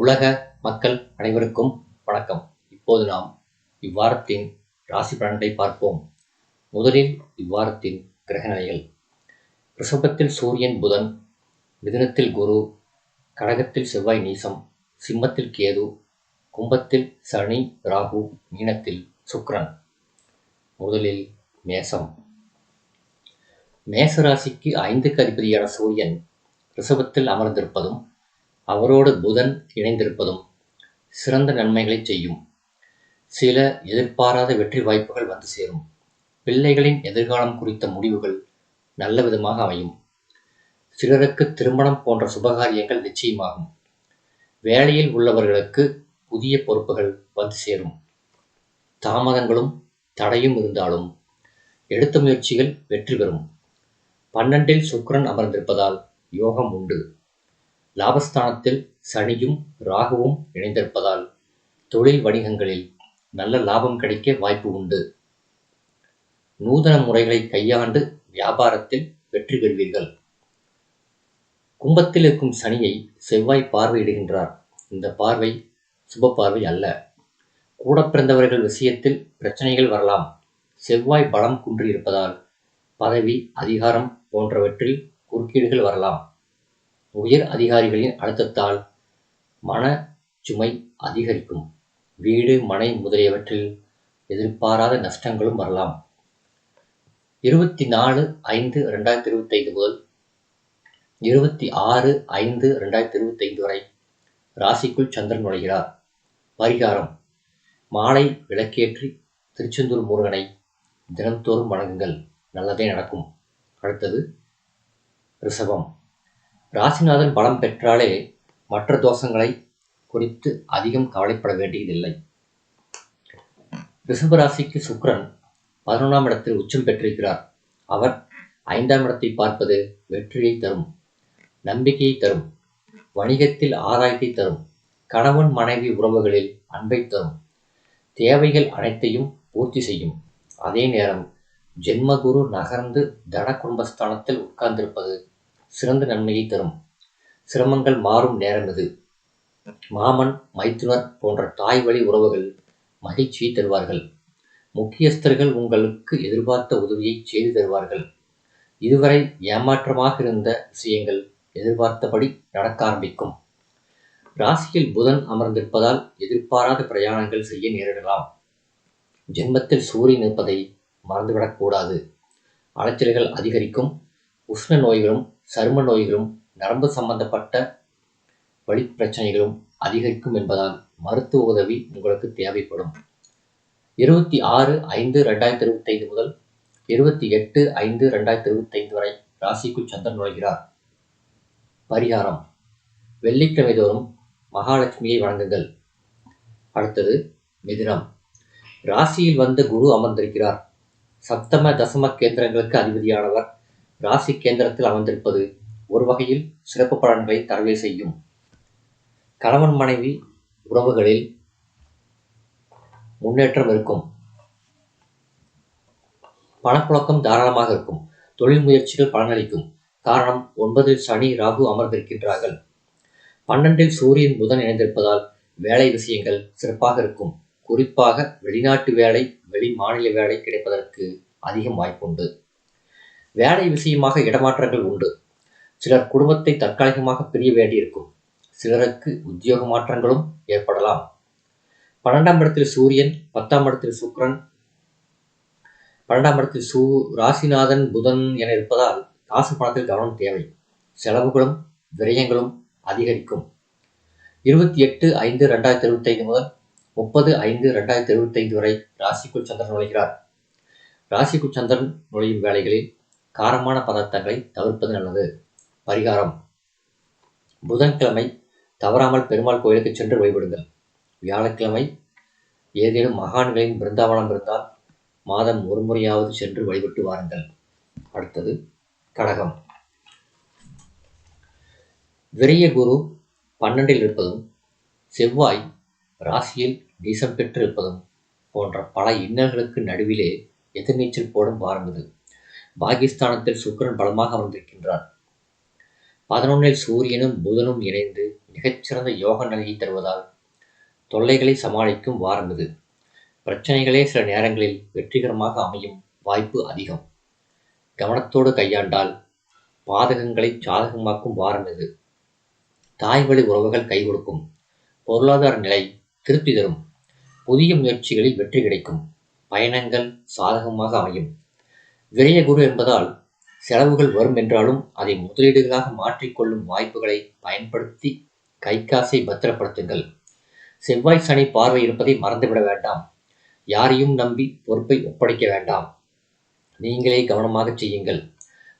உலக மக்கள் அனைவருக்கும் வணக்கம். இப்போது நாம் இவ்வாரத்தின் ராசி பலன்களை பார்ப்போம். முதலில் இவ்வாரத்தின் கிரகநிலைகள் ரிஷபத்தில் சூரியன் புதன் மிதுனத்தில் குரு கடகத்தில் செவ்வாய் நீசம் சிம்மத்தில் கேது கும்பத்தில் சனி ராகு மீனத்தில் சுக்ரன் முதலில் மேசம். மேசராசிக்கு ஐந்துக்கு அதிபதியான சூரியன் ரிஷபத்தில் அமர்ந்திருப்பதும் அவரோடு புதன் இணைந்திருப்பதும் சிறந்த நன்மைகளை செய்யும். சில எதிர்பாராத வெற்றி வாய்ப்புகள் வந்து சேரும். பிள்ளைகளின் எதிர்காலம் குறித்த முடிவுகள் நல்ல விதமாக அமையும். சிலருக்கு திருமணம் போன்ற சுபகாரியங்கள் நிச்சயமாகும். வேலையில் உள்ளவர்களுக்கு புதிய பொறுப்புகள் வந்து சேரும். தாமதங்களும் தடையும் இருந்தாலும் எடுத்த முயற்சிகள் வெற்றி பெறும். பன்னெண்டில் சுக்கிரன் அமர்ந்திருப்பதால் யோகம் உண்டு. லாபஸ்தானத்தில் சனியும் ராகுவும் இணைந்திருப்பதால் தொழில் வணிகங்களில் நல்ல லாபம் கிடைக்க வாய்ப்பு உண்டு. நூதன முறைகளை கையாண்டு வியாபாரத்தில் வெற்றி பெறுவீர்கள். கும்பத்தில் இருக்கும் சனியை செவ்வாய் பார்வையிடுகின்றார். இந்த பார்வை சுப பார்வை அல்ல. கூட பிறந்தவர்கள் விஷயத்தில் பிரச்சனைகள் வரலாம். செவ்வாய் பலம் குன்றியிருப்பதால் பதவி அதிகாரம் போன்றவற்றில் குறுக்கீடுகள் வரலாம். உயர் அதிகாரிகளின் அழுத்தத்தால் மன சுமை அதிகரிக்கும். வீடு மனை முதலியவற்றில் எதிர்பாராத நஷ்டங்களும் வரலாம். இருபத்தி நாலு ஐந்து ரெண்டாயிரத்தி இருபத்தைந்து முதல் இருபத்தி ஆறு ஐந்து ரெண்டாயிரத்தி இருபத்தைந்து வரை ராசிக்குள் சந்திரன் நுழைகிறார். பரிகாரம். மாலை விளக்கேற்றி திருச்செந்தூர் முருகனை தினம்தோறும் வணங்குங்கள். நல்லதே நடக்கும். அடுத்தது ரிஷபம். ராசிநாதன் பலம் பெற்றாலே மற்ற தோஷங்களை குறித்து அதிகம் கவலைப்பட வேண்டியதில்லை. ரிஷபராசிக்கு சுக்ரன் பதினொன்றாம் இடத்தில் உச்சம் பெற்றிருக்கிறார். அவர் ஐந்தாம் இடத்தை பார்ப்பது வெற்றியை தரும் நம்பிக்கையை தரும் வணிகத்தில் ஆதாயத்தை தரும் கணவன் மனைவி உறவுகளில் அன்பை தரும் தேவைகள் அனைத்தையும் பூர்த்தி செய்யும். அதே நேரம் ஜென்மகுரு நகர்ந்து தன குடும்பஸ்தானத்தில் உட்கார்ந்திருப்பது சிறந்த நன்மையை தரும். சிரமங்கள் மாறும் நேரம் இது. மாமன் மைத்துனர் போன்ற தாய் வழி உறவுகள் மகிழ்ச்சியை தருவார்கள். முக்கியஸ்தர்கள் உங்களுக்கு எதிர்பார்த்த உதவியை செய்து தருவார்கள். இதுவரை ஏமாற்றமாக இருந்த விஷயங்கள் எதிர்பார்த்தபடி நடக்க ஆரம்பிக்கும். ராசியில் புதன் அமர்ந்திருப்பதால் எதிர்பாராத பிரயாணங்கள் செய்ய நேரிடலாம். ஜென்மத்தில் சூரியன் இருப்பதை மறந்துவிடக்கூடாது. அலைச்சல்கள் அதிகரிக்கும். உஷ்ண நோய்களும் சரும நோய்களும் நரம்பு சம்பந்தப்பட்ட வழி பிரச்சனைகளும் அதிகரிக்கும் என்பதால் மருத்துவ உதவி உங்களுக்கு தேவைப்படும். இருபத்தி ஆறு ஐந்து ரெண்டாயிரத்தி இருபத்தைந்து முதல் இருபத்தி எட்டு ஐந்து ரெண்டாயிரத்தி இருபத்தைந்து வரை ராசிக்குள் சந்திரன் நுழைகிறார். பரிகாரம். வெள்ளிக்கிழமை தோறும் மகாலட்சுமியை வணங்குங்கள். அடுத்தது மிதுனம். ராசியில் வந்த குரு அமர்ந்திருக்கிறார். சப்தம தசம கேந்திரங்களுக்கு அதிபதியானவர் ராசி கேந்திரத்தில் அமர்ந்திருப்பது ஒரு வகையில் சிறப்பு பலன்களை தரவே செய்யும். கணவன் மனைவி உறவுகளில் முன்னேற்றம் இருக்கும். பணப்புழக்கம் தாராளமாக இருக்கும். தொழில் முயற்சிகள் பலனளிக்கும். காரணம் ஒன்பதில் சனி ராகு அமர்ந்திருக்கின்றார்கள். பன்னெண்டில் சூரியன் புதன் இணைந்திருப்பதால் வேலை விஷயங்கள் சிறப்பாக இருக்கும். குறிப்பாக வெளிநாட்டு வேலை வெளி மாநில வேலை கிடைப்பதற்கு அதிகம் வாய்ப்புண்டு. வேலை விஷயமாக இடமாற்றங்கள் உண்டு. சிலர் குடும்பத்தை தற்காலிகமாக பிரிய வேண்டியிருக்கும். சிலருக்கு உத்தியோக மாற்றங்களும் ஏற்படலாம். பன்னெண்டாம் இடத்தில் சூரியன் பத்தாம் இடத்தில் சுக்கிரன் பன்னெண்டாம் இடத்தில் சூ ராசிநாதன் புதன் என இருப்பதால் காசு பணத்தில் கவனம் தேவை. செலவுகளும் விரயங்களும் அதிகரிக்கும். இருபத்தி எட்டு ஐந்து ரெண்டாயிரத்தி இருபத்தைந்து முதல் முப்பது ஐந்து ரெண்டாயிரத்தி இருபத்தைந்து வரை ராசிக்குள் சந்திரன் நுழைகிறார். ராசிக்குள் சந்திரன் நுழையும் வேலைகளில் காரமான பதார்த்தங்களை தவிர்ப்பது நல்லது. பரிகாரம். புதன்கிழமை தவறாமல் பெருமாள் கோயிலுக்கு சென்று வழிபடுங்கள். வியாழக்கிழமை ஏதேனும் மகான்களின் பிருந்தாவனம் இருந்தால் மாதம் ஒரு முறையாவது சென்று வழிபட்டு வாருங்கள். அடுத்தது கடகம். விரைய குரு பன்னெண்டில் இருப்பதும் செவ்வாய் ராசியில் நீசம் பெற்றிருப்பதும் போன்ற பல இன்னல்களுக்கு நடுவிலே எதிர்நீச்சல் போடும் வாரம் பாகிஸ்தானத்தில் சுக்கரன் பலமாக அமர்ந்திருக்கின்றார் பதினொன்னில் சூரியனும் புதனும் இணைந்து மிகச்சிறந்த யோக நிலையை தருவதால் தொல்லைகளை சமாளிக்கும் வாரம் இது. பிரச்சனைகளே சில நேரங்களில் வெற்றிகரமாக அமையும் வாய்ப்பு அதிகம். கவனத்தோடு கையாண்டால் பாதகங்களை சாதகமாக்கும் வாரம் இது. தாய் வழி உறவுகள் கை கொடுக்கும். பொருளாதார நிலை திருப்தி தரும். புதிய முயற்சிகளில் வெற்றி கிடைக்கும். பயணங்கள் சாதகமாக அமையும். விரைய குரு என்பதால் செலவுகள் வரும் என்றாலும் அதை முதலீடுகளாக மாற்றிக்கொள்ளும் வாய்ப்புகளை பயன்படுத்தி கைகாசை பத்திரப்படுத்துங்கள். செவ்வாய் சனி பார்வை இருப்பதை மறந்துவிட வேண்டாம். யாரையும் நம்பி பொறுப்பை ஒப்படைக்க வேண்டாம். நீங்களே கவனமாக செய்யுங்கள்.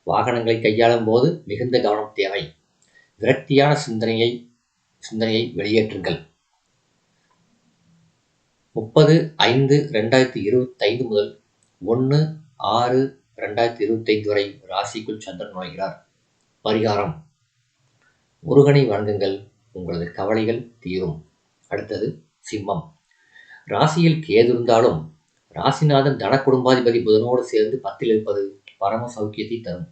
வாகனங்களை கையாளும் போது மிகுந்த கவனம் தேவை. விரக்தியான சிந்தனையை சிந்தனையை வெளியேற்றுங்கள். முப்பது ஐந்து ரெண்டாயிரத்தி இருபத்தைந்து முதல் ஒன்று ஆறு ரெண்டாயிரத்தி இருபத்தைந்து வரை ராசிக்குள் சந்திரன் நுழைகிறார். பரிகாரம். முருகனை வணங்குங்கள். உங்களது கவலைகள் தீரும். அடுத்தது சிம்மம். ராசியில் கேது இருந்தாலும் ராசிநாதன் தன குடும்பாதிபதி புதனோடு சேர்ந்து பத்தில் இருப்பது பரம சௌக்கியத்தை தரும்.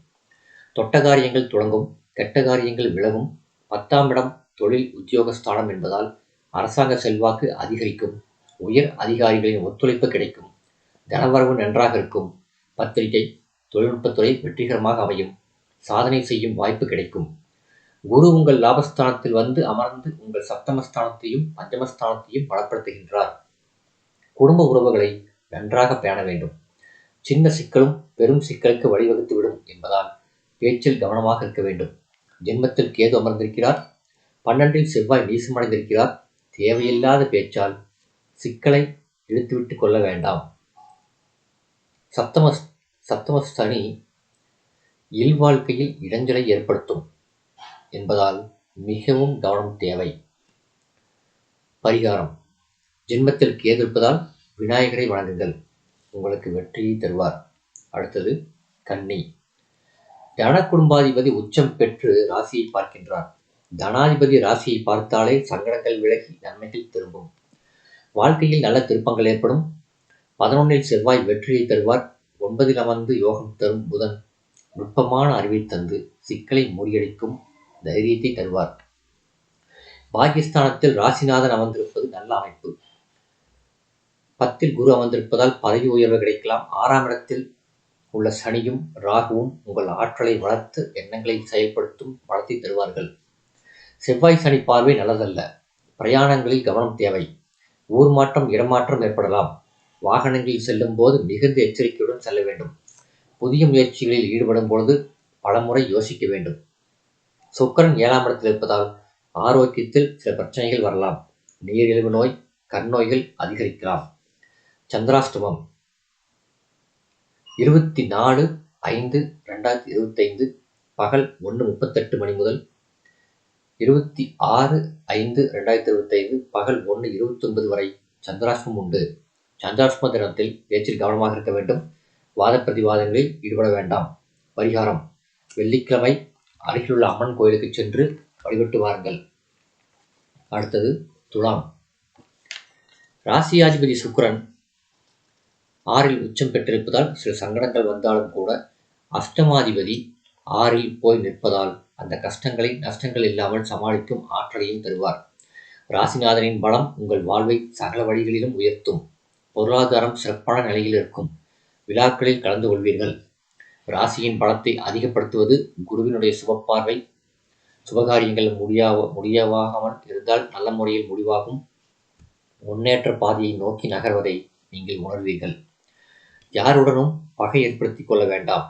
தொட்ட காரியங்கள் தொடங்கும் கெட்ட காரியங்கள் விலகும் பத்தாம் இடம் தொழில் உத்தியோகஸ்தானம் என்பதால் அரசாங்க செல்வாக்கு அதிகரிக்கும் உயர் அதிகாரிகளின் ஒத்துழைப்பு கிடைக்கும் தனவரவு நன்றாக இருக்கும் பத்திரிகை தொழில்நுட்பத்துறை வெற்றிகரமாக அமையும். சாதனை செய்யும் வாய்ப்பு கிடைக்கும். குரு உங்கள் லாபஸ்தானத்தில் வந்து அமர்ந்து உங்கள் சப்தமஸ்தானத்தையும் பஞ்சமஸ்தானத்தையும் பலப்படுத்துகின்றார். குடும்ப உறவுகளை நன்றாக பேண வேண்டும். சின்ன சிக்கலும் பெரும் சிக்கலுக்கு வழிவகுத்துவிடும் என்பதால் பேச்சில் கவனமாக இருக்க வேண்டும். ஜென்மத்தில் கேது அமர்ந்திருக்கிறார். பன்னெண்டில் செவ்வாய் நீசமடைந்திருக்கிறார். தேவையில்லாத பேச்சால் சிக்கலை இழுத்துவிட்டு கொள்ள வேண்டாம். சப்தம சப்தமஸ்தனி இல்வாழ்க்கையில் இடைஞ்சலை ஏற்படுத்தும் என்பதால் மிகவும் கவனம் தேவை. பரிகாரம். ஜென்மத்தில் கேது இருப்பதால் விநாயகரை வணங்குங்கள். உங்களுக்கு வெற்றியை தருவார். அடுத்தது கன்னி. தன குடும்பாதிபதி உச்சம் பெற்று ராசியை பார்க்கின்றார். தனாதிபதி ராசியை பார்த்தாலே சங்கடங்கள் விலகி நன்மைகள் திரும்பும். வாழ்க்கையில் நல்ல திருப்பங்கள் ஏற்படும். பதினொன்னில் செவ்வாய் வெற்றியை தருவார். ஒன்பதில் அமர்ந்து யோகம் தரும் புதன் நுட்பமான அறிவை தந்து சிக்கலை முறியடிக்கும் தைரியத்தை தருவார். பாகிஸ்தானத்தில் ராசிநாதன் அமர்ந்திருப்பது நல்ல அமைப்பு. பத்தில் குரு அமர்ந்திருப்பதால் பதவி உயர்வு கிடைக்கலாம். ஆறாம் இடத்தில் உள்ள சனியும் ராகுவும் உங்கள் ஆற்றலை வளர்த்து எண்ணங்களை செயல்படுத்தும் வளர்த்தி தருவார்கள். செவ்வாய் சனி பார்வை நல்லதல்ல. பிரயாணங்களில் கவனம் தேவை. ஊர் மாற்றம் இடமாற்றம் ஏற்படலாம். வாகனங்களில் செல்லும் போது மிகுந்த எச்சரிக்கையுடன் செல்ல வேண்டும். புதிய முயற்சிகளில் ஈடுபடும் பொழுது பலமுறை யோசிக்க வேண்டும். சுக்கரன் ஏழாம் இடத்தில் இருப்பதால் ஆரோக்கியத்தில் சில பிரச்சனைகள் வரலாம். நீரிழிவு நோய் கண் நோய்கள் அதிகரிக்கலாம். சந்திராஷ்டமம். இருபத்தி நாலு ஐந்து ரெண்டாயிரத்தி இருபத்தைந்து பகல் ஒன்று முப்பத்தெட்டு மணி முதல் இருபத்தி ஆறு ஐந்து ரெண்டாயிரத்தி இருபத்தைந்து பகல் ஒன்று இருபத்தொன்பது வரை சந்திராஷ்டமம் உண்டு. சந்திராஷ்டம தினத்தில் பேச்சில் கவனமாக இருக்க வேண்டும். வாத பிரதிவாதங்களில் ஈடுபட வேண்டாம். பரிகாரம். வெள்ளிக்கிழமை அருகிலுள்ள அம்மன் கோயிலுக்கு சென்று வழிபட்டு வாருங்கள். அடுத்தது துலாம். ராசியாதிபதி சுக்கரன் ஆறில் உச்சம் பெற்றிருப்பதால் சில சங்கடங்கள் வந்தாலும் கூட அஷ்டமாதிபதி ஆறில் போய் நிற்பதால் அந்த கஷ்டங்களை நஷ்டங்கள் இல்லாமல் சமாளிக்கும் ஆற்றலையும் தருவார். ராசிநாதனின் பலம் உங்கள் வாழ்வை சகல வழிகளிலும் உயர்த்தும். பொருளாதாரம் சிறப்பான நிலையில் இருக்கும். விழாக்களில் கலந்து கொள்வீர்கள். ராசியின் பலத்தை அதிகப்படுத்துவது குருவினுடைய சுபப்பார்வை. சுபகாரியங்கள் முடியா முடியவாகாமல் இருந்தால் நல்ல முறையில் முடிவாகும். முன்னேற்ற பாதையை நோக்கி நகர்வதை நீங்கள் உணர்வீர்கள். யாருடனும் பகை ஏற்படுத்தி கொள்ள வேண்டாம்.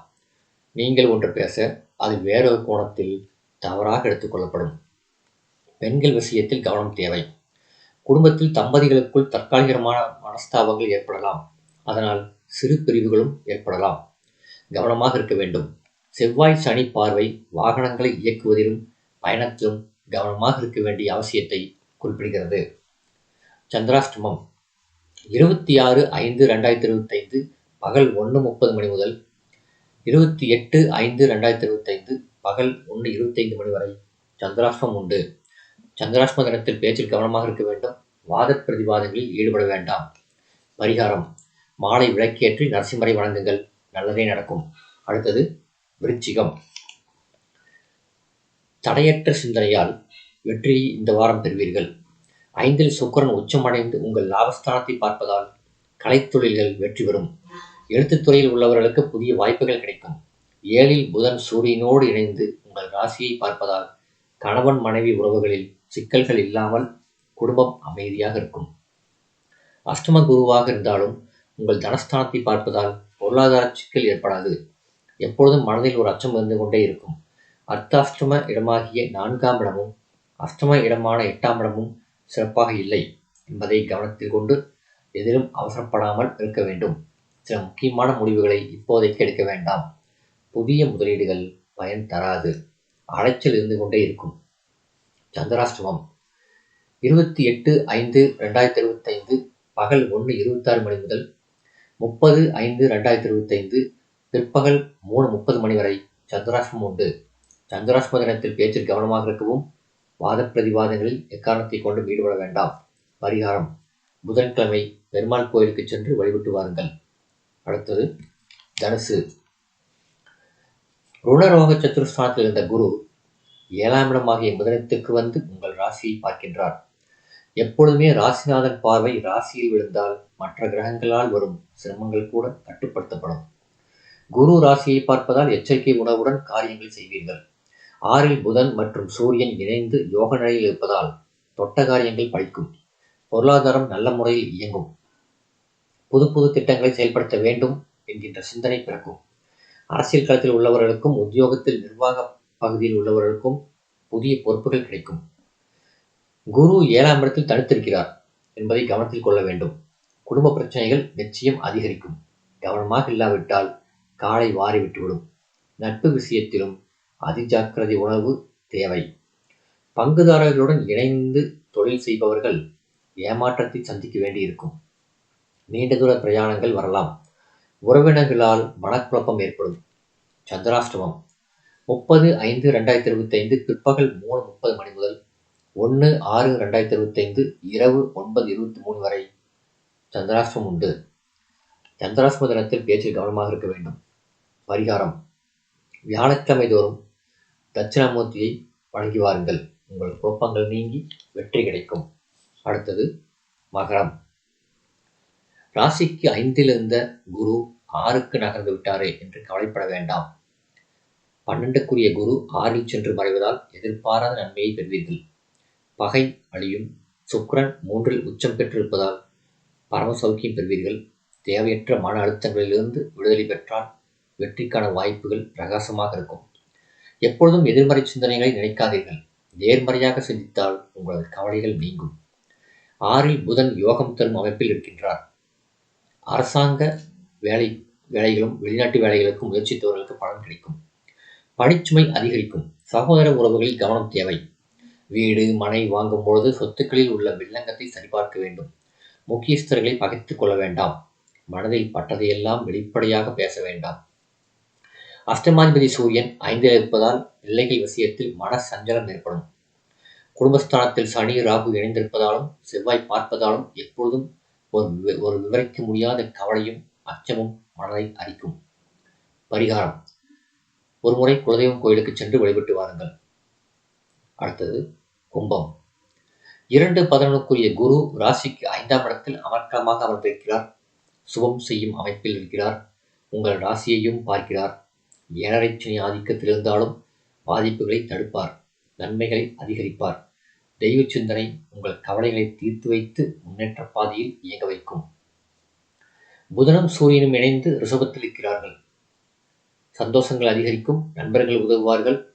நீங்கள் ஒன்று பேச அது வேறொரு கோணத்தில் தவறாக எடுத்துக்கொள்ளப்படும் பெண்கள் விஷயத்தில் கவனம் தேவை. குடும்பத்தில் தம்பதிகளுக்குள் தற்காலிகமான மனஸ்தாபங்கள் ஏற்படலாம். அதனால் சிறு பிரிவுகளும் ஏற்படலாம். கவனமாக இருக்க வேண்டும். செவ்வாய் சனி பார்வை வாகனங்களை இயக்குவதிலும் பயணத்திலும் கவனமாக இருக்க வேண்டிய அவசியத்தை குறிப்பிடுகிறது. சந்திராஷ்டமம். இருபத்தி ஆறு ஐந்து ரெண்டாயிரத்தி இருபத்தைந்து பகல் ஒன்று முப்பது மணி முதல் இருபத்தி எட்டு ஐந்து ரெண்டாயிரத்தி இருபத்தைந்து பகல் ஒன்று இருபத்தைந்து மணி வரை சந்திராஷ்டமம் உண்டு. சந்திராஷ்டம தினத்தில் பேச்சில் கவனமாக இருக்க வேண்டும். வாத பிரதிவாதங்களில் ஈடுபட வேண்டாம். பரிகாரம். மாலை விளக்கேற்றி நரசிம்மரை வணங்குங்கள். நல்லதே நடக்கும். அடுத்தது விருச்சிகம். தடையற்ற சிந்தனையால் வெற்றி இந்த வாரம் பெறுவீர்கள். ஐந்தில் சுக்கரன் உச்சமடைந்து உங்கள் லாபஸ்தானத்தை பார்ப்பதால் கலைத்தொழில்கள் வெற்றி பெறும். எழுத்துத்துறையில் உள்ளவர்களுக்கு புதிய வாய்ப்புகள் கிடைக்கும். ஏழில் புதன் சூரியனோடு இணைந்து உங்கள் ராசியை பார்ப்பதால் கணவன் மனைவி உறவுகளில் சிக்கல்கள் இல்லாமல் குடும்பம் அமைதியாக இருக்கும். அஷ்டம குருவாக இருந்தாலும் உங்கள் தனஸ்தானத்தை பார்ப்பதால் பொருளாதார சிக்கல் ஏற்படாது. எப்பொழுதும் மனதில் ஒரு அச்சம் இருந்து கொண்டே இருக்கும். அர்த்தாஷ்டம இடமாகிய நான்காம் இடமும் அஷ்டம இடமான எட்டாம் இடமும் சிறப்பாக இல்லை என்பதை கவனத்தில் கொண்டு எதிலும் அவசரப்படாமல் இருக்க வேண்டும். சில முக்கியமான முடிவுகளை இப்போதைக்கு எடுக்க வேண்டாம். புதிய முதலீடுகள் பயன் தராது. அலைச்சல் இருந்து கொண்டே இருக்கும். சந்திராஷ்டமம். இருபத்தி எட்டு ஐந்து ரெண்டாயிரத்தி இருபத்தைந்து பகல் ஒன்று இருபத்தாறு மணி முதல் முப்பது ஐந்து ரெண்டாயிரத்தி இருபத்தைந்து பிற்பகல் மூணு முப்பது மணி வரை சந்திராஷ்டமம் உண்டு. சந்திராஷ்டம தினத்தில் பேச்சில் கவனமாக இருக்கவும் வாத பிரதிவாதங்களில் எக்காரணத்தை கொண்டு ஈடுபட வேண்டாம். பரிகாரம். புதன்கிழமை பெருமாள் கோயிலுக்கு சென்று வழிபட்டு வாருங்கள். அடுத்தது தனுசு. ருணரோக சத்துருஸ்தானத்தில் இருந்த குரு ஏழாம் இடமாகிய முதலத்துக்கு வந்து உங்கள் ராசியை பார்க்கின்றார். எப்பொழுதுமே ராசிநாதன் பார்வை ராசியில் விழுந்தால் மற்ற கிரகங்களால் வரும் சிரமங்கள் கூட கட்டுப்படுத்தப்படும். குரு ராசியை பார்ப்பதால் எச்சரிக்கை உணவுடன் காரியங்கள் செய்வீர்கள். ஆறில் புதன் மற்றும் சூரியன் இணைந்து யோக நிலையில் இருப்பதால் தொட்ட காரியங்கள் பழிக்கும். பொருளாதாரம் நல்ல முறையில் இயங்கும். புது புது திட்டங்களை செயல்படுத்த வேண்டும் என்கின்ற சிந்தனை பிறக்கும். அரசியல் களத்தில் உள்ளவர்களுக்கும் உத்தியோகத்தில் நிர்வாக பகுதியில் உள்ளவர்களுக்கும் புதிய பொறுப்புகள் கிடைக்கும். குரு ஏழாம் இடத்தில் தடுத்திருக்கிறார் என்பதை கவனத்தில் கொள்ள வேண்டும். குடும்ப பிரச்சனைகள் நிச்சயம் அதிகரிக்கும். கவனமாக இல்லாவிட்டால் காலை வாரி விட்டுவிடும் நட்பு விஷயத்திலும் அதிஜாக்கிரதை உணவு தேவை. பங்குதாரர்களுடன் இணைந்து தொழில் செய்பவர்கள் ஏமாற்றத்தை சந்திக்க வேண்டியிருக்கும். நீண்ட தூர பிரயாணங்கள் வரலாம். உறவினர்களால் மனக்குழப்பம் ஏற்படும். சந்திராஷ்டமம் முப்பது ஐந்து ரெண்டாயிரத்தி இருபத்தி ஐந்து பிற்பகல் மூணு முப்பது மணி முதல் ஒன்று ஆறு ரெண்டாயிரத்தி இருபத்தைந்து இரவு ஒன்பது இருபத்தி மூணு வரை சந்திராஷ்டமம் உண்டு. சந்திராஷ்டம தினத்தில் பேச்சில் கவனமாக இருக்க வேண்டும். பரிகாரம். வியாழக்கிழமை தோறும் தட்சிணாமூர்த்தியை வழங்கி வாருங்கள். உங்கள் குழப்பங்கள் நீங்கி வெற்றி கிடைக்கும். அடுத்தது மகரம். ராசிக்கு ஐந்தில் இருந்த குரு ஆறுக்கு நகர்ந்து விட்டாரே என்று கவலைப்பட வேண்டாம். பன்னெண்டுக்குரிய குரு ஆறில் சென்று மறைவதால் எதிர்பாராத நன்மையை பெறுவீர்கள். பகை அழியும் சுக்ரன் மூன்றில் உச்சம் பெற்றிருப்பதால் பரம சௌக்கியம் பெறுவீர்கள். தேவையற்ற மன அழுத்தங்களிலிருந்து விடுதலை பெற்றால் வெற்றிக்கான வாய்ப்புகள் பிரகாசமாக இருக்கும். எப்பொழுதும் எதிர்மறை சிந்தனைகளை நினைக்காதீர்கள். நேர்மறையாக சிந்தித்தால் உங்களது கவலைகள் நீங்கும். ஆறில் புதன் யோகம் தரும் அமைப்பில் இருக்கின்றார். அரசாங்க வேலை வேலைகளும் வெளிநாட்டு வேலைகளுக்கும் முயற்சித்தவர்களுக்கு பலன் கிடைக்கும். பணிச்சுமை அதிகரிக்கும். சகோதர உறவுகளில் கவனம் தேவை. வீடு மனை வாங்கும் பொழுது சொத்துக்களில் உள்ள வில்லங்கத்தை சரிபார்க்க வேண்டும். முக்கியஸ்தர்களை பகைத்துக் கொள்ள வேண்டாம். மனதில் பட்டதையெல்லாம் வெளிப்படையாக பேச வேண்டாம். அஷ்டமாதிபதி சூரியன் ஐந்தில் இருப்பதால் பிள்ளைகள் விஷயத்தில் மன சஞ்சலம் ஏற்படும். குடும்பஸ்தானத்தில் சனி ராகு இணைந்திருப்பதாலும் செவ்வாய் பார்ப்பதாலும் எப்பொழுதும் ஒரு வி- ஒரு விவரிக்க முடியாத கவலையும் அச்சமும் மனதை அரிக்கும். பரிகாரம். ஒருமுறை குலதெய்வம் கோயிலுக்கு சென்று வழிபட்டு வாருங்கள். அடுத்தது கும்பம். இரண்டு பதினொன்றுக்குரிய குரு ராசிக்கு ஐந்தாம் இடத்தில் அமர்க்கமாக அமர்ந்திருக்கிறார். சுபம் செய்யும் அமைப்பில் இருக்கிறார். உங்கள் ராசியையும் பார்க்கிறார். ஏழரை சனி ஆதிக்கத்தில் இருந்தாலும் பாதிப்புகளை தடுப்பார். நன்மைகளை அதிகரிப்பார். தெய்வ சிந்தனை உங்கள் கவலைகளை தீர்த்து வைத்து முன்னேற்ற பாதையில் இயங்க வைக்கும். புதனும் சூரியனும் இணைந்து ரிஷபத்தில் இருக்கிறார்கள். சந்தோஷங்கள் அதிகரிக்கும் நண்பர்கள் உதவுவார்கள்.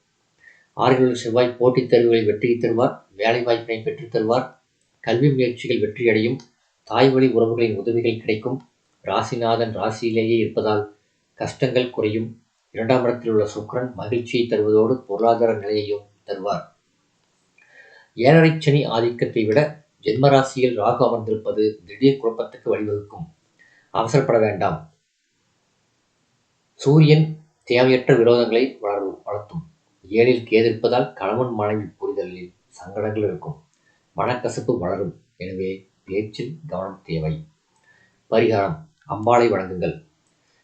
ஆறுகளில் செவ்வாய் போட்டித் தேர்வுகளில் வெற்றியை தருவார் வேலை வாய்ப்பினை பெற்றுத் தருவார். கல்வி முயற்சிகள் வெற்றியடையும் தாய் வழி உறவுகளின் உதவிகள் கிடைக்கும். ராசிநாதன் ராசியிலேயே இருப்பதால் கஷ்டங்கள் குறையும். இரண்டாம் இடத்தில் உள்ள சுக்கிரன் மகிழ்ச்சியை தருவதோடு பொருளாதார நிலையையும் தருவார். ஏழரை சனி ஆதிக்கத்தை விட ஜென்ம ராசியில் ராகு அமர்ந்திருப்பது திடீர் குழப்பத்துக்கு வழிவகுக்கும். அவசரப்பட வேண்டாம். சூரியன் தேவையற்ற விரோதங்களை வளரும் வளர்த்தும். ஏழில் கேதிருப்பதால் கணவன் மனைவி புரிதலில் சங்கடங்கள் இருக்கும். மனக்கசப்பு வளரும். எனவே பேச்சில் கவனம் தேவை. பரிகாரம். அம்பாளை வழங்குங்கள்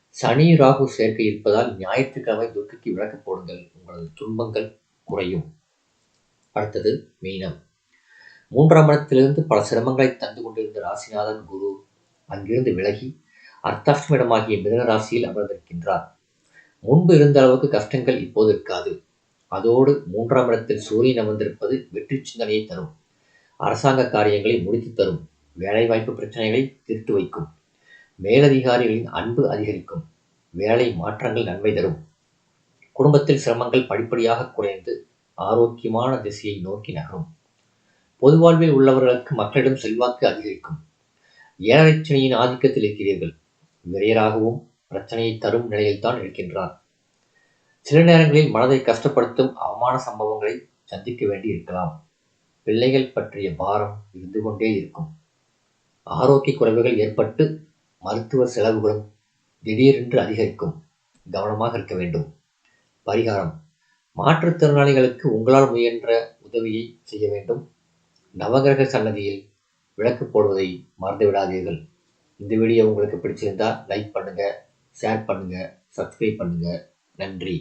சனி ராகு சேர்க்கை இருப்பதால் ஞாயிற்றுக்கிழமை துர்க்கைக்கு விளக்கு போடுங்கள். உங்களது துன்பங்கள் குறையும். அடுத்தது மீனம். மூன்றாம் இடத்திலிருந்து பல சிரமங்களை தந்து கொண்டிருந்த ராசிநாதன் குரு அங்கிருந்து விலகி அர்த்தாஷ்டமிடமாகிய மிதன ராசியில் அமர்ந்திருக்கின்றார். முன்பு இருந்த அளவுக்கு கஷ்டங்கள் இப்போது இருக்காது. அதோடு மூன்றாம் இடத்தில் சூரியன் அமர்ந்திருப்பது வெற்றி சிந்தனையை தரும். அரசாங்க காரியங்களை முடித்து தரும். வேலைவாய்ப்பு பிரச்சனைகளை தீர்த்து வைக்கும். மேலதிகாரிகளின் அன்பு அதிகரிக்கும். வேலை மாற்றங்கள் நன்மை தரும். குடும்பத்தில் சிரமங்கள் படிப்படியாக குறைந்து ஆரோக்கியமான திசையை நோக்கி நகரும். பொது வாழ்வில் உள்ளவர்களுக்கு மக்களிடம் செல்வாக்கு அதிகரிக்கும். ஏழரைச்சனையின் ஆதிக்கத்தில் இருக்கிறீர்கள். விரையராகவும் பிரச்சனையை தரும் நிலையில்தான் இருக்கின்றார் சில நேரங்களில் மனதை கஷ்டப்படுத்தும் அவமான சம்பவங்களை சந்திக்க வேண்டி இருக்கலாம். பிள்ளைகள் பற்றிய பாரம் இருந்து கொண்டே இருக்கும். ஆரோக்கிய குறைவுகள் ஏற்பட்டு மருத்துவ செலவுகளும் திடீரென்று அதிகரிக்கும். கவனமாக இருக்க வேண்டும். பரிகாரம். மாற்றுத்திறனாளிகளுக்கு உங்களால் முயன்ற உதவியை செய்ய வேண்டும். நவகிரக சன்னதியில் விளக்கு போடுவதை மறந்து விடாதீர்கள் இந்த வீடியோ உங்களுக்கு பிடிச்சிருந்தால் லைக் பண்ணுங்கள் ஷேர் பண்ணுங்கள் சப்ஸ்கிரைப் பண்ணுங்கள் நன்றி.